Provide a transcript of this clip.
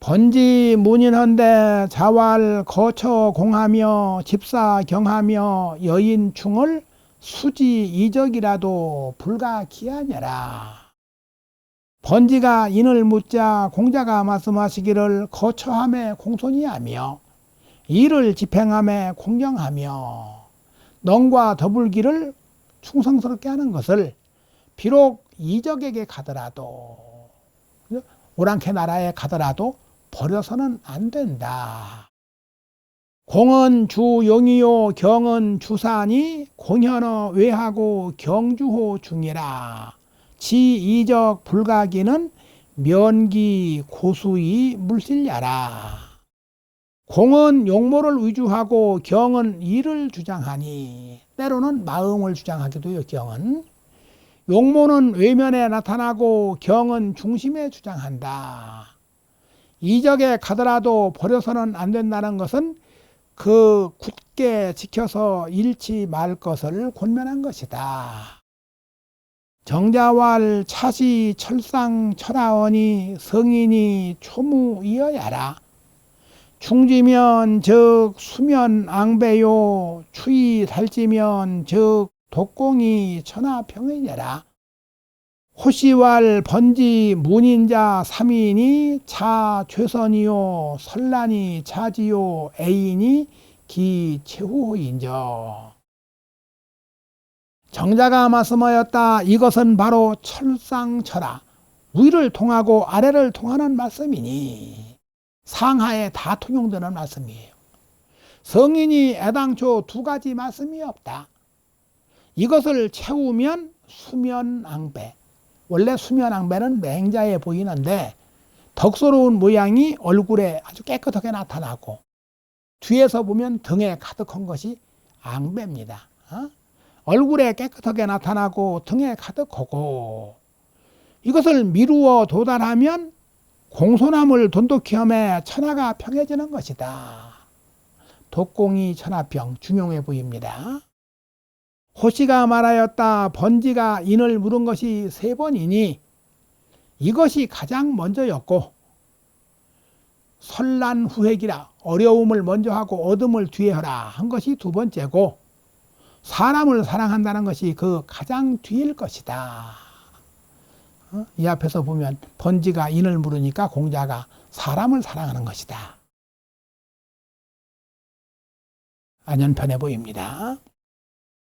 번지 문인헌데 자왈 거처 공하며 집사 경하며 여인 충을 수지 이적이라도 불가기하냐라. 번지가 인을 묻자 공자가 말씀하시기를 거처함에 공손이하며 일을 집행함에 공정하며 넌과 더불기를 충성스럽게 하는 것을 비록 이적에게 가더라도 오랑캐 나라에 가더라도 버려서는 안 된다. 공은 주용이요 경은 주산이 공현어 외하고 경주호 중이라. 지 이적 불가기는 면기 고수이 물실야라. 공은 용모를 위주하고 경은 이를 주장하니 때로는 마음을 주장하기도 해요 경은 용모는 외면에 나타나고 경은 중심에 주장한다. 이적에 가더라도 버려서는 안 된다는 것은 그 굳게 지켜서 잃지 말 것을 권면한 것이다. 정자왈 차시 철상 철하원이 성인이 초무이어야라. 충지면 즉 수면 앙배요 추위 살찌면 즉 독공이 천하평이니라. 호시왈 번지 문인자 삼인이 차 최선이요 설란이 차지요 애인이 기 최후인저. 정자가 말씀하였다. 이것은 바로 철상철하 위를 통하고 아래를 통하는 말씀이니 상하에 다 통용되는 말씀이에요. 성인이 애당초 두 가지 말씀이 없다. 이것을 채우면 수면앙배. 원래 수면앙배는 맹자에 보이는데 덕스러운 모양이 얼굴에 아주 깨끗하게 나타나고 뒤에서 보면 등에 가득한 것이 앙배입니다. 어? 얼굴에 깨끗하게 나타나고 등에 가득하고 이것을 미루어 도달하면 공손함을 돈독히 함에 천하가 평해지는 것이다. 독공이 천하평 중용해 보입니다. 호시가 말하였다. 번지가 인을 물은 것이 세 번이니 이것이 가장 먼저였고 설란 후획이라 어려움을 먼저 하고 얻음을 뒤에 하라 한 것이 두 번째고 사람을 사랑한다는 것이 그 가장 뒤일 것이다. 어? 이 앞에서 보면 번지가 인을 물으니까 공자가 사람을 사랑하는 것이다. 안연편해 보입니다.